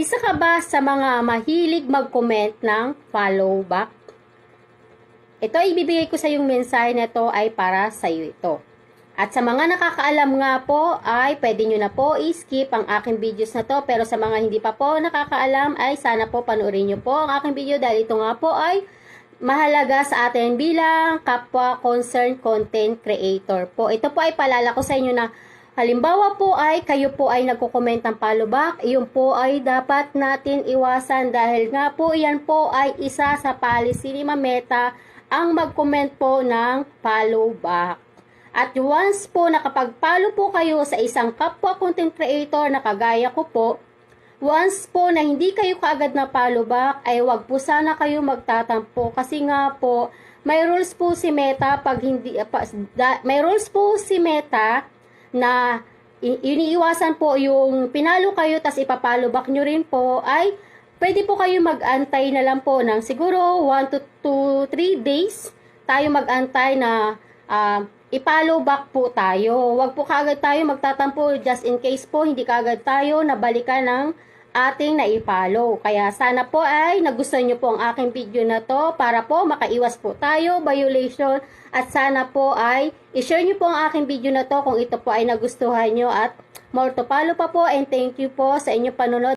Isa ka ba sa mga mahilig mag-comment ng follow back? Ito ibibigay ko sa yung mensahe na to ay para sa iyo ito. At sa mga nakakaalam nga po ay pwede nyo na po i-skip ang aking videos na to. Pero sa mga hindi pa po nakakaalam ay sana po panoorin nyo po ang aking video dahil ito nga po ay mahalaga sa atin bilang kapwa concerned content creator po. Ito po ay palala ko sa inyo na halimbawa po ay kayo po ay nagko-comment ng follow back, iyon po ay dapat natin iwasan dahil nga po yan po ay isa sa policy ni Mameta ang mag-comment po ng follow back. At once po nakapag-follow po kayo sa isang kapwa content creator na kagaya ko po, once po na hindi kayo kaagad na follow back, ay wag po sana kayo magtatampo kasi nga po, may rules po si Meta pag hindi, pa, da, may rules po si Meta na iniiwasan po yung pinalo kayo tas ipapalo back nyo rin po ay pwede po kayo mag-antay na lang po ng siguro 1 to 3 days tayo mag-antay na ah, i-follow back po tayo. Huwag po kaagad tayo magtatampo just in case po hindi kaagad tayo nabalikan ng ating na-follow. Kaya sana po ay nagustuhan nyo po ang aking video na to para po makaiwas po tayo violation at sana po ay i-share nyo po ang aking video na to kung ito po ay nagustuhan nyo at more to follow pa po and thank you po sa inyong panonood.